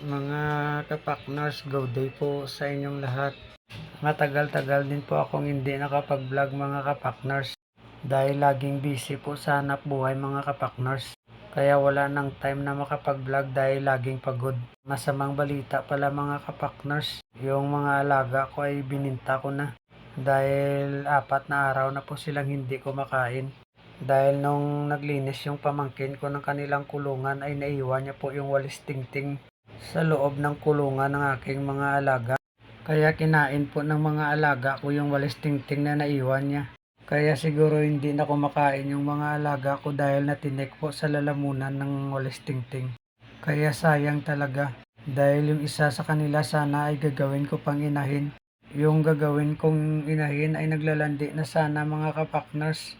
Mga kapakners, go day po sa inyong lahat. Matagal-tagal din po akong hindi nakapag-vlog mga kapakners. Dahil laging busy po sa hanap buhay mga kapakners. Kaya wala nang time na makapag-vlog dahil laging pagod. Masamang balita pala mga kapakners. Yung mga alaga ko ay bininta ko na. Dahil apat na araw na po silang hindi kumakain. Dahil nung naglinis yung pamangkin ko ng kanilang kulungan ay naiwan niya po yung walis tingting sa loob ng kulungan ng aking mga alaga. Kaya kinain po ng mga alaga ko yung walis tingting na naiwan niya. Kaya siguro hindi na kumakain yung mga alaga ko dahil natinik po sa lalamunan ng walis tingting. Kaya sayang talaga. Dahil yung isa sa kanila sana ay gagawin ko pang inahin. Yung gagawin kong inahin ay naglalandi na sana mga kapakners.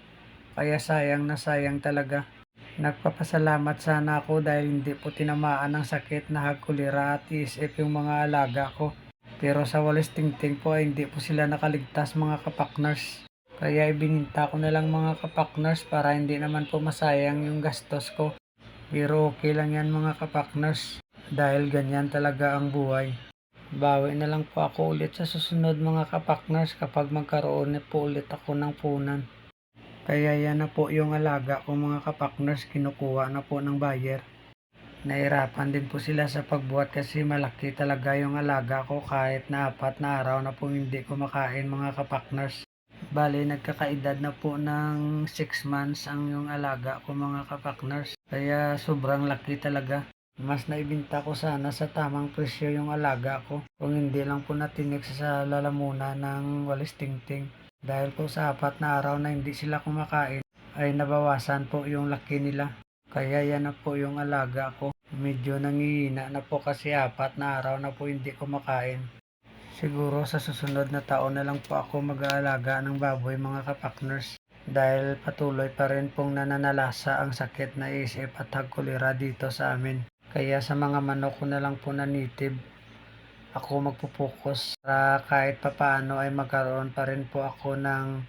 Kaya sayang na sayang talaga. Nagpapasalamat sana ako dahil hindi po tinamaan ng sakit na hagkulira at isip yung mga alaga ko. Pero sa walis tingting po ay hindi po sila nakaligtas mga kapakners. Kaya ibininta ko na lang mga kapakners para hindi naman po masayang yung gastos ko. Pero okay lang yan mga kapakners dahil ganyan talaga ang buhay. Bawi na lang po ako ulit sa susunod mga kapakners kapag magkaroon na po ulit ako ng punan. Kaya yan na po yung alaga ko mga kapakners kinukuha na po ng buyer. Nahirapan din po sila sa pagbuhat kasi malaki talaga yung alaga ko kahit na apat na araw na po hindi kumakain mga kapakners. Bali, nagkakaedad na po ng 6 months ang yung alaga ko mga kapakners. Kaya sobrang laki talaga. Mas naibinta ko sana sa tamang presyo yung alaga ko. Kung hindi lang po natinik sa lalamuna ng walis tingting. Dahil po sa apat na araw na hindi sila kumakain, ay nabawasan po yung laki nila. Kaya yan na po yung alaga ko. Medyo nangihina na po kasi apat na araw na po hindi kumakain. Siguro sa susunod na taon na lang po ako mag-aalaga ng baboy mga kapakners. Dahil patuloy pa rin pong nananalasa ang sakit na isip at hagkulira dito sa amin. Kaya sa mga manok ko na lang po na native, ako magpupokus para kahit papaano ay magkaroon pa rin po ako ng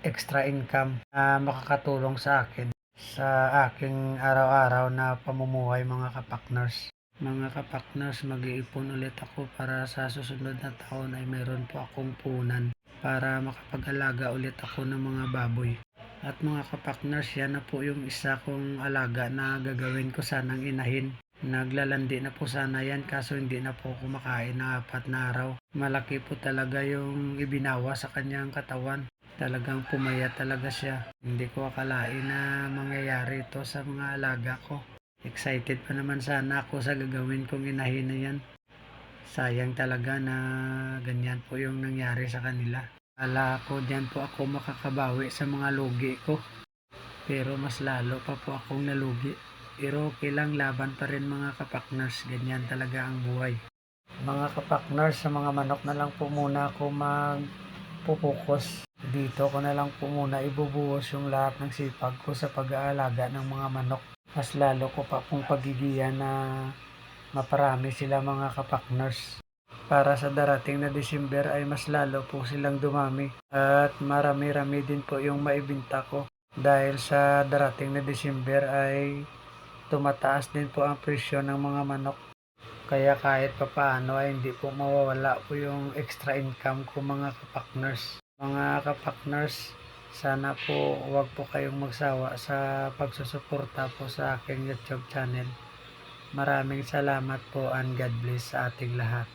extra income na makakatulong sa akin sa aking araw-araw na pamumuhay mga kapakners. Mga kapakners, mag-iipon ulit ako para sa susunod na taon ay meron po akong punan para makapag-alaga ulit ako ng mga baboy. At mga kapakners, yan na po yung isa kong alaga na gagawin ko sanang inahin. Naglalandi na po sana yan kaso hindi na po kumakain ng apat na araw. Malaki po talaga yung ibinawa sa kanyang katawan. Talagang pumayat talaga siya. Hindi ko akalain na mangyayari ito sa mga alaga ko. Excited pa naman sana ako sa gagawin kong inahin na yan. Sayang talaga na ganyan po yung nangyari sa kanila. Ala ko dyan po ako makakabawi sa mga lugi ko. Pero mas lalo pa po akong nalugi. Pero okay lang laban pa rin mga kapakners. Ganyan talaga ang buhay. Mga kapakners, sa mga manok na lang po muna ako magpupokus. Dito ko na lang po muna ibubuhos yung lahat ng sipag ko sa pag-aalaga ng mga manok. Mas lalo ko pa pong pagigiyan na maparami sila mga kapakners. Para sa darating na December ay mas lalo po silang dumami. At marami-rami din po yung maibinta ko. Dahil sa darating na December ay tumataas din po ang presyo ng mga manok. Kaya kahit papaano ay hindi po mawawala po yung extra income ko mga kapakners. Mga kapakners, sana po huwag po kayong magsawa sa pagsusuporta po sa aking YouTube channel. Maraming salamat po and God bless sa ating lahat.